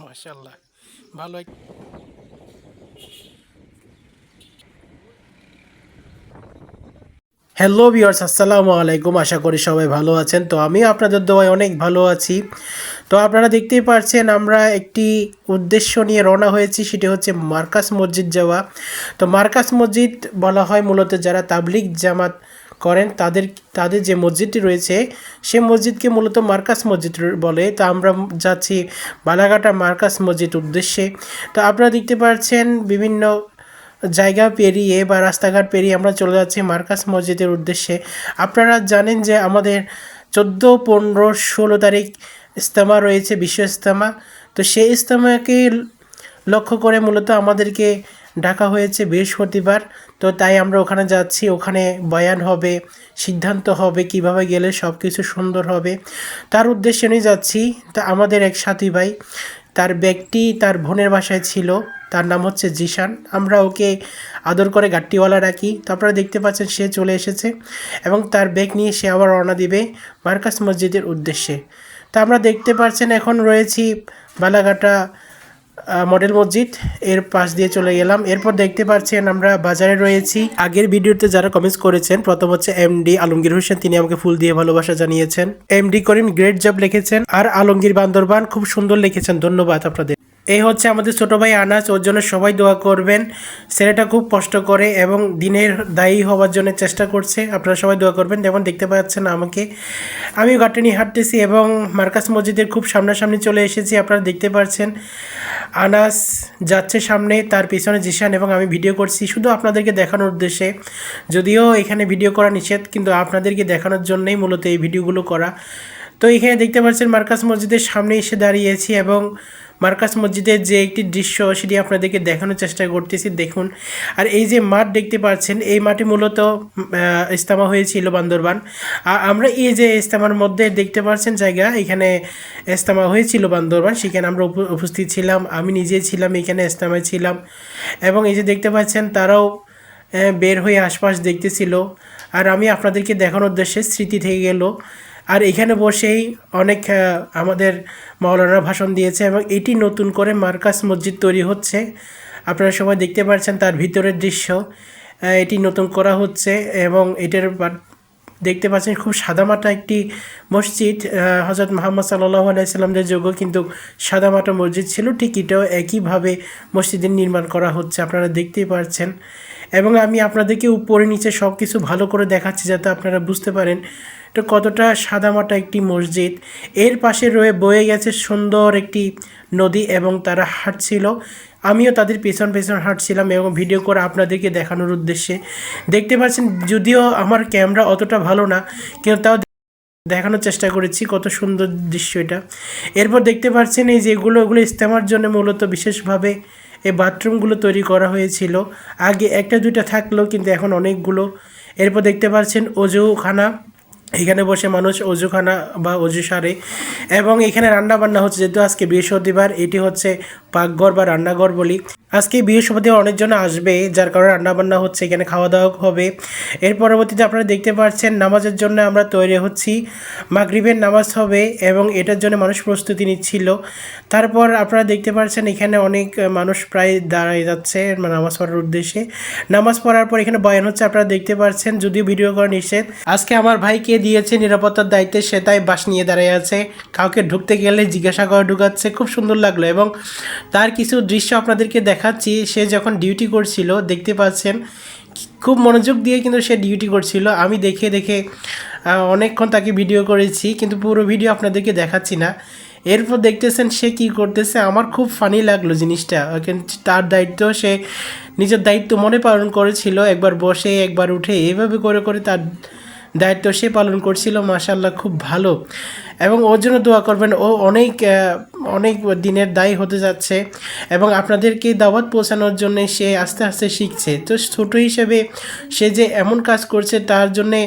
মাশাল্লাহ ভালো এক- হ্যালো ভিউয়ার্স আসসালামু আলাইকুম আশা করি সবাই ভালো আছেন। তো আমি আপনাদের দোয়ায় অনেক ভালো আছি। তো আপনারা দেখতেই পারছেন আমরা একটি উদ্দেশ্য নিয়ে রওনা হয়েছি সেটি হচ্ছে মার্কাস মসজিদ যাওয়া। তো মার্কাস মসজিদ বলা হয় মূলত যারা তাবলিগ জামাত করেন, তাদের তাদের যে মসজিদটি রয়েছে, সে মসজিদকে মূলত মার্কাস মসজিদ বলে। তা আমরা যাচ্ছি বালাঘাটা মার্কাস মসজিদ উদ্দেশ্যে। তো আপনারা দেখতে পাচ্ছেন বিভিন্ন জায়গা পেরিয়ে বা রাস্তাঘাট পেরিয়ে আমরা চলে যাচ্ছি মার্কাস মসজিদের উদ্দেশ্যে। আপনারা জানেন যে আমাদের চোদ্দ, পনেরো, ষোলো তারিখ ইস্তেমা রয়েছে, বিশ্ব ইস্তেমা তো সেই ইস্তেমাকে লক্ষ্য করে মূলত আমাদেরকে ডাকা হয়েছে বৃহস্পতিবার। তো তাই আমরা ওখানে যাচ্ছি। ওখানে বয়ান হবে, সিদ্ধান্ত হবে কীভাবে গেলে সব কিছু সুন্দর হবে। তার উদ্দেশ্যে নিয়ে যাচ্ছি। তা আমাদের এক সাথী ভাই, তার ব্যক্তি তার বোনের বাসায় ছিল। তার নাম হচ্ছে জিশান। আমরা ওকে আদর করে গাট্টিওয়ালা রাখি। তো আপনারা দেখতে পাচ্ছেন সে চলে এসেছে এবং তার ব্যাগ নিয়ে সে আবার রওনা দিবে মার্কাস মসজিদের উদ্দেশ্যে। তো আমরা দেখতে পাচ্ছেন এখন রয়েছি বালাঘাটা মডেল মসজিদ, এর পাশ দিয়ে চলে গেলাম। এরপর দেখতে পাচ্ছেন আমরা বাজারে রয়েছি। আগের ভিডিওতে যারা কমেন্টস করেছেন, প্রথম হচ্ছে এমডি আলমগীর হোসেন, তিনি আমাকে ফুল দিয়ে ভালোবাসা জানিয়েছেন। এমডি করিম গ্রেট জব লিখেছেন, আর আলমগীর বান্দরবান খুব সুন্দর লিখেছেন। ধন্যবাদ আপনাদের। এই হচ্ছে আমাদের ছোট ভাই আনাস, ওর জন্য সবাই দোয়া করবেন। ছেলেটা খুব কষ্ট করে এবং দিনের দায়ী হওয়ার জন্য চেষ্টা করছে। আপনারা সবাই দোয়া করবেন। যেমন দেখতে পাচ্ছেন আমাকে। আমি নিয়ে হাঁটতেছি এবং মার্কাস মসজিদের খুব সামনাসামনি চলে এসেছি। আপনারা দেখতে পাচ্ছেন আনাস যাচ্ছে সামনে, তার পেছনে জিশান এবং আমি ভিডিও করছি শুধু আপনাদেরকে দেখানোর উদ্দেশ্যে। যদিও এখানে ভিডিও করা নিষেধ, কিন্তু আপনাদেরকে দেখানোর জন্যই মূলত এই ভিডিওগুলো করা। তো এখানে দেখতে পাচ্ছেন মার্কাস মসজিদের সামনে এসে দাঁড়িয়েছি এবং মার্কাস মসজিদের যে একটি দৃশ্য সেটি আপনাদেরকে দেখানোর চেষ্টা করতেছি, দেখুন। আর এই যে মাঠ দেখতে পাচ্ছেন, এই মাঠে মূলত ইস্তামা হয়েছিল বান্দরবান। আর আমরা এই যে ইস্তামার মধ্যে দেখতে পাচ্ছেন জায়গা, এখানে ইস্তামা হয়েছিল বান্দরবান, সেখানে আমরা উপ- উপস্থিত ছিলাম, আমি নিজে ছিলাম, এখানে ইস্তেমায় ছিলাম। এবং এই যে দেখতে পাচ্ছেন, তারাও বের হয়ে আশপাশ দেখতেছিল। আর আমি আপনাদেরকে দেখানোর উদ্দেশ্যে স্মৃতি থেকে গেল। আর এখানে বসেই অনেক আমাদের মাওলানা ভাষণ দিয়েছে এবং এটি নতুন করে মার্কাস মসজিদ তৈরি হচ্ছে। আপনারা সবাই দেখতে পাচ্ছেন তার ভিতরের দৃশ্য। এটি নতুন করা হচ্ছে এবং এটার দেখতে পাচ্ছেন খুব সাদামাটা একটি মসজিদ। হজরত মোহাম্মদ সাল্লাহ আলাইসাল্লামদের যোগ্য কিন্তু সাদামাটা মসজিদ ছিল। ঠিক এটাও একইভাবে মসজিদের নির্মাণ করা হচ্ছে, আপনারা দেখতেই পাচ্ছেন এবং আমি আপনাদেরকে উপরে নিচে সব কিছু ভালো করে দেখাচ্ছি যাতে আপনারা বুঝতে পারেন। এটা কতটা সাদামাটা একটি মসজিদ। এর পাশে রয়ে বয়ে গেছে সুন্দর একটি নদী এবং তারা হাঁটছিল। আমিও তাদের পেছন পেছন হাঁটছিলাম এবং ভিডিও করে আপনাদেরকে দেখানোর উদ্দেশ্যে। দেখতে পাচ্ছেন, যদিও আমার ক্যামেরা অতটা ভালো না, কিন্তু তাও দেখানোর চেষ্টা করেছি কত সুন্দর দৃশ্য এটা। এরপর দেখতে পাচ্ছেন এই যেগুলো এগুলো ইস্তেমার জন্য মূলত বিশেষভাবে এই বাথরুমগুলো তৈরি করা হয়েছিল। আগে একটা দুইটা থাকলেও কিন্তু এখন অনেকগুলো। এরপর দেখতে পাচ্ছেন অজুখানা এখানে বসে মানুষ অজুখানা বা অজু সারে। এবং এখানে রান্নাবান্না হচ্ছে, যেহেতু আজকে বৃহস্পতিবার, এটি হচ্ছে পাকঘর বা রান্নাঘর বলি। আজকে বৃহস্পতিবার অনেকজন আসবে, যার কারণে রান্না বান্না হচ্ছে, এখানে খাওয়া দাওয়া হবে। এর পরবর্তীতে আপনারা দেখতে পাচ্ছেন নামাজের জন্য আমরা তৈরি হচ্ছি। মাগরিবের নামাজ হবে এবং এটার জন্য মানুষ প্রস্তুতি নিচ্ছিল। তারপর আপনারা দেখতে পাচ্ছেন এখানে অনেক মানুষ প্রায় দাঁড়ায় যাচ্ছে মানে নামাজ পড়ার উদ্দেশ্যে। নামাজ পড়ার পর এখানে বয়ান হচ্ছে, আপনারা দেখতে পাচ্ছেন, যদিও ভিডিও করা নিষেধ। আজকে আমার ভাইকে দিয়েছে নিরাপত্তার দায়িত্বে, সে তাই বাস নিয়ে দাঁড়িয়ে আছে। কাউকে ঢুকতে গেলে জিজ্ঞাসা করে ঢুকাচ্ছে, খুব সুন্দর লাগল এবং তার কিছু দৃশ্য আপনাদেরকে দেখাচ্ছি, সে যখন ডিউটি করছিল, দেখতে পাচ্ছেন, খুব মনোযোগ দিয়ে কিন্তু সে ডিউটি করছিল। আমি দেখে দেখে অনেকক্ষণ তাকে ভিডিও করেছি, কিন্তু পুরো ভিডিও আপনাদেরকে দেখাচ্ছি না। এরপর দেখতেছেন সে কি করতেছে, আমার খুব ফানি লাগল জিনিসটা। তার দায়িত্ব সে নিজের দায়িত্ব মনে পালন করেছিল, একবার বসে, একবার উঠে, এভাবে করে করে তার দায়িত্ব সে পালন করছিল মাশাল্লাহ খুব ভালো। এবং ওর জন্য দোয়া করবেন, ও অনেক অনেক দিনের দায়ী হতে যাচ্ছে এবং আপনাদেরকে দাওয়াত পৌঁছানোর জন্য সে আস্তে আস্তে শিখছে। তো ছোটো হিসেবে সে যে এমন কাজ করছে, তার জন্যে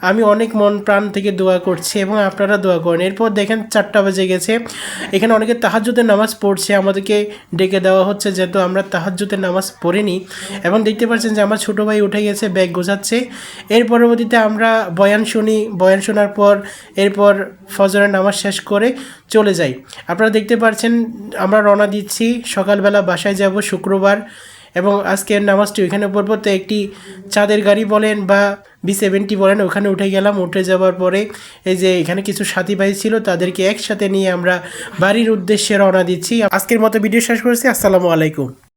আমি অনেক মন প্রাণ থেকে দোয়া করছি এবং আপনারা দোয়া করেন। এরপর দেখেন চারটা বেজে গেছে। এখানে অনেকে তাহাজ্জুদের নামাজ পড়ছে। আমাদেরকে ডেকে দেওয়া হচ্ছে যেহেতু আমরা তাহাজ্জুদের নামাজ পড়িনি। এবং দেখতে পাচ্ছেন যে আমার ছোটো ভাই উঠে গেছে, ব্যাগ গোছাচ্ছে। এর পরবর্তীতে আমরা বয়ান শুনি। বয়ান শোনার পর, এরপর ফজরের নামাজ শেষ করে চলে যাই। আপনারা দেখতে পাচ্ছেন, আমরা রওনা দিচ্ছি। সকালবেলা বাসায় যাব, শুক্রবার। এবং আজকের নামাজটি ওইখানে পড়ব তো একটি চাঁদের গাড়ি বলেন বা বি সেভেন্টি বলেন, ওখানে উঠে গেলাম। উঠে যাওয়ার পরে এই যে এখানে কিছু সাথী ভাই ছিল, তাদেরকে একসাথে নিয়ে আমরা বাড়ির উদ্দেশ্যে রওনা দিচ্ছি। আজকের মতো ভিডিও শেষ করেছি। আসসালামু আলাইকুম।